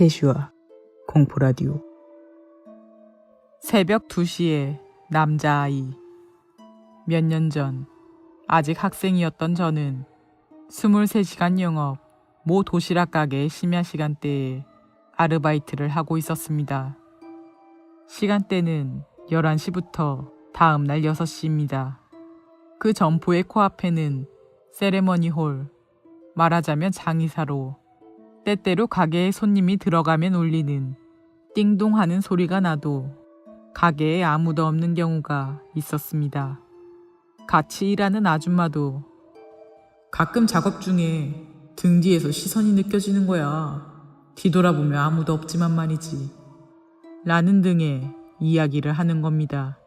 스테슈와 공포라디오 새벽 2시에 남자아이. 몇 년 전, 아직 학생이었던 저는 23시간 영업 모 도시락 가게의 심야 시간대에 아르바이트를 하고 있었습니다. 시간대는 11시부터 다음 날 6시입니다. 그 점포의 코앞에는 세레머니 홀, 말하자면 장의사로 때때로 가게에 손님이 들어가면 울리는 띵동 하는 소리가 나도 가게에 아무도 없는 경우가 있었습니다. 같이 일하는 아줌마도 가끔 작업 중에 등 뒤에서 시선이 느껴지는 거야. 뒤돌아보면 아무도 없지만 말이지. 라는 등의 이야기를 하는 겁니다.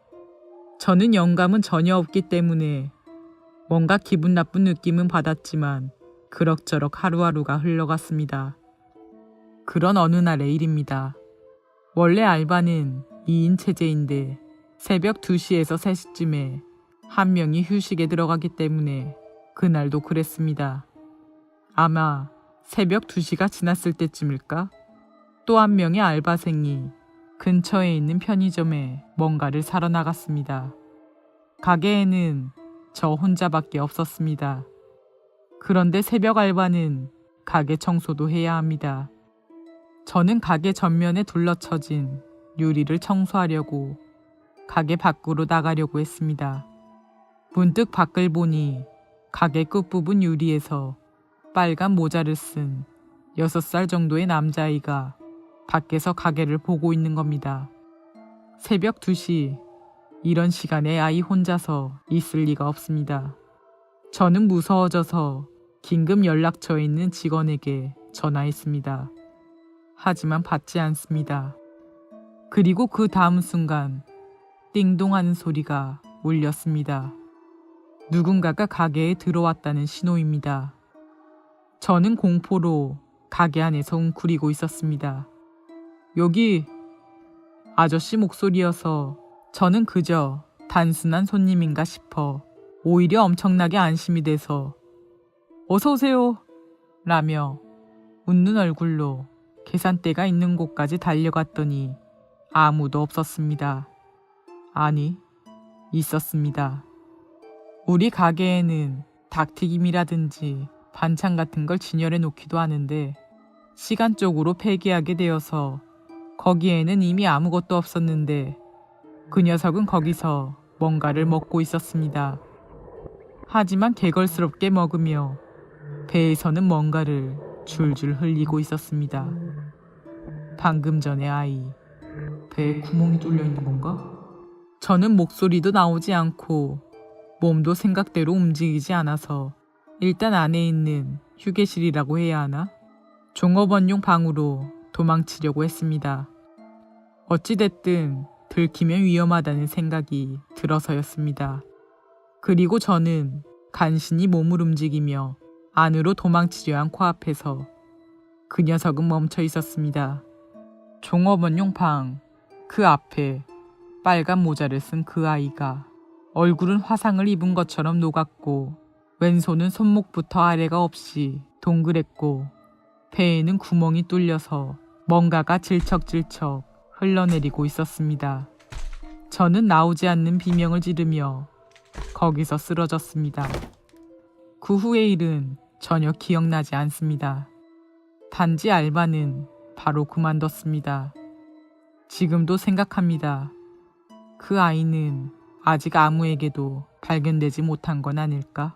저는 영감은 전혀 없기 때문에 뭔가 기분 나쁜 느낌은 받았지만 그럭저럭 하루하루가 흘러갔습니다. 그런 어느 날의 일입니다. 원래 알바는 2인 체제인데 새벽 2시에서 3시쯤에 한 명이 휴식에 들어가기 때문에 그날도 그랬습니다. 아마 새벽 2시가 지났을 때쯤일까? 또 한 명의 알바생이 근처에 있는 편의점에 뭔가를 사러 나갔습니다. 가게에는 저 혼자밖에 없었습니다. 그런데 새벽 알바는 가게 청소도 해야 합니다. 저는 가게 전면에 둘러쳐진 유리를 청소하려고 가게 밖으로 나가려고 했습니다. 문득 밖을 보니 가게 끝부분 유리에서 빨간 모자를 쓴 6살 정도의 남자아이가 밖에서 가게를 보고 있는 겁니다. 새벽 2시 이런 시간에 아이 혼자서 있을 리가 없습니다. 저는 무서워져서 긴급 연락처에 있는 직원에게 전화했습니다. 하지만 받지 않습니다. 그리고 그 다음 순간 띵동 하는 소리가 울렸습니다. 누군가가 가게에 들어왔다는 신호입니다. 저는 공포로 가게 안에서 웅크리고 있었습니다. 여기 아저씨 목소리여서 저는 그저 단순한 손님인가 싶어 오히려 엄청나게 안심이 돼서 어서 오세요 라며 웃는 얼굴로 계산대가 있는 곳까지 달려갔더니 아무도 없었습니다. 아니, 있었습니다. 우리 가게에는 닭튀김이라든지 반찬 같은 걸 진열해 놓기도 하는데 시간적으로 폐기하게 되어서 거기에는 이미 아무것도 없었는데 그 녀석은 거기서 뭔가를 먹고 있었습니다. 하지만 개걸스럽게 먹으며 배에서는 뭔가를 줄줄 흘리고 있었습니다. 방금 전에 아이 배에 구멍이 뚫려 있는 건가? 저는 목소리도 나오지 않고 몸도 생각대로 움직이지 않아서 일단 안에 있는 휴게실이라고 해야 하나? 종업원용 방으로 도망치려고 했습니다. 어찌됐든 들키면 위험하다는 생각이 들어서였습니다. 그리고 저는 간신히 몸을 움직이며 안으로 도망치려 한 코앞에서 그 녀석은 멈춰 있었습니다. 종업원용 방, 그 앞에 빨간 모자를 쓴 그 아이가 얼굴은 화상을 입은 것처럼 녹았고 왼손은 손목부터 아래가 없이 동그랬고 배에는 구멍이 뚫려서 뭔가가 질척질척 흘러내리고 있었습니다. 저는 나오지 않는 비명을 지르며 거기서 쓰러졌습니다. 그 후의 일은 전혀 기억나지 않습니다. 단지 알바는 바로 그만뒀습니다. 지금도 생각합니다. 그 아이는 아직 아무에게도 발견되지 못한 건 아닐까?